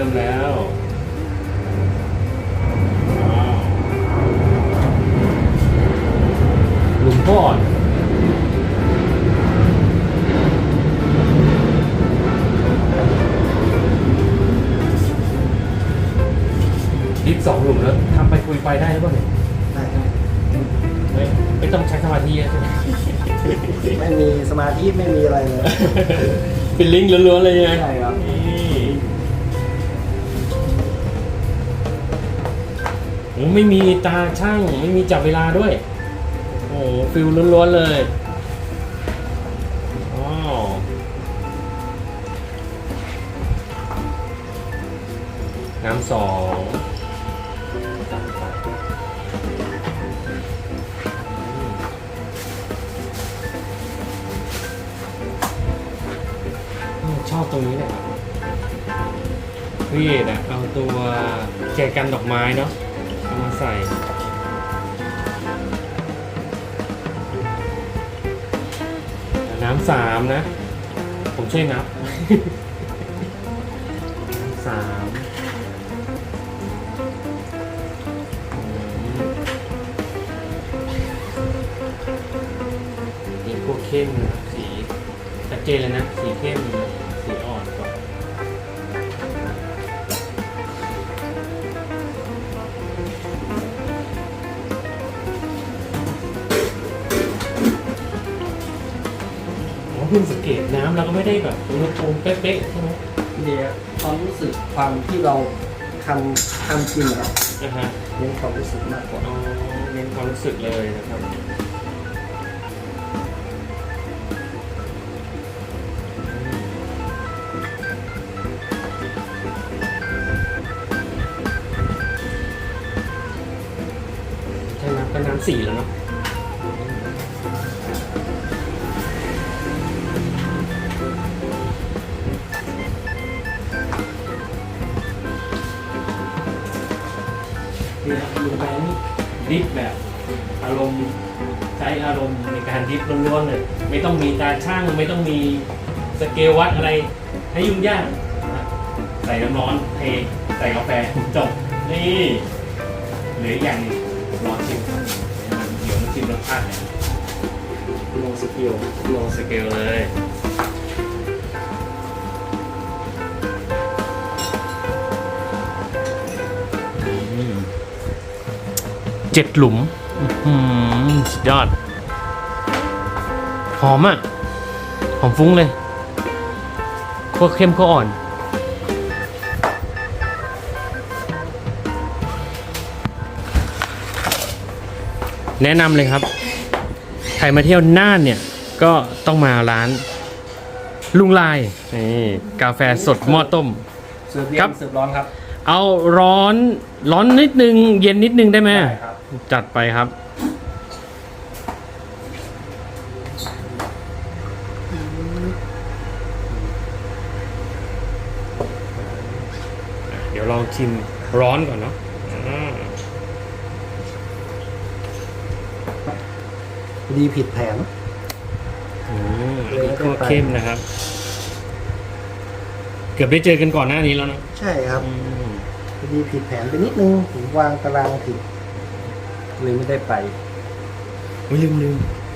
ริ่มแล้วว้าวหลุมก่อนดิฟสองหลุมแล้วทำไปคุยไปได้หรือเปล่าเนี่ยได้ครับไม่ไม่ต้องใช้สมาธิอะใช่ไหมไม่มีสมาธิไม่มีอะไรเลย เป็นลิงก์ล้วนๆเลยไงใช่ครับ ไม่มีตาช่าง ไม่มีจับเวลาด้วย โอ้ฟิลล้วนๆเลยว้าวน้ำสองชอบตรงนี้แหละครับพี่เอกอะเอาตัวแจกันดอกไม้เนาะ เอามาใส่น้ำสามนะ ผมช่วยนับน้ำสามอืมนี่พวกเข้มนะสีชัดเจนเลยนะ สีเข้มสีอ่ อ๋อเพิ่งสังเกตน้ำเราก็ไม่ได้แบบอุณหภูมิเป๊ะๆใช่ไหมเดี๋ยวความรู้สึกความที่เราทำทำจริงครับนะฮะเน้นความรู้สึกมากกว่าอ๋อเน้นความรู้สึกเลยนะครับใช่น้ำก็น้ำสีแล้วเนาะ นี่ครับลุงแบงค์ดิฟแบบอารมณ์ใช้อารมณ์ในการดิฟล้วนๆเลยไม่ต้องมีตาช่างไม่ต้องมีสเกลวัดอะไรให้ยุ่งยากนะใส่น้ำร้อนเทใส่กาแฟจบนี่เหลืออย่างนึงรอชิมเดี๋ยวมาชิมรสชาติเนี่ยลงสกิลลงสเกลเลย เจ็ดหลุมอื้อหือสุดยอด หอมอะ หอมฟุ้งเลยขั้วเข้มขั้วอ่อน แนะนำเลยครับ ใครมาเที่ยวน่านเนี่ย ก็ต้องมาร้าน ลุงลาย นี่กาแฟสดหม้อต้ม เสิร์ฟเย็ครับนเสิร์ฟร้อนครับ เอาร้อนร้อนนิดนึง เย็นนิดนึงได้ไหมได้ครับ จัดไปครับ เดี๋ยวลองชิมร้อนก่อนเนาะอ่าดีผิดแผนอืมอันนี้ก็เข้มนะครับ เกือบได้เจอกันก่อนหน้านี้แล้วนะ ใช่ครับ อืมดีผิดแผนไปนิดนึงผมวางตารางผิด เลยไม่ได้ไป ไม่ลืมลืม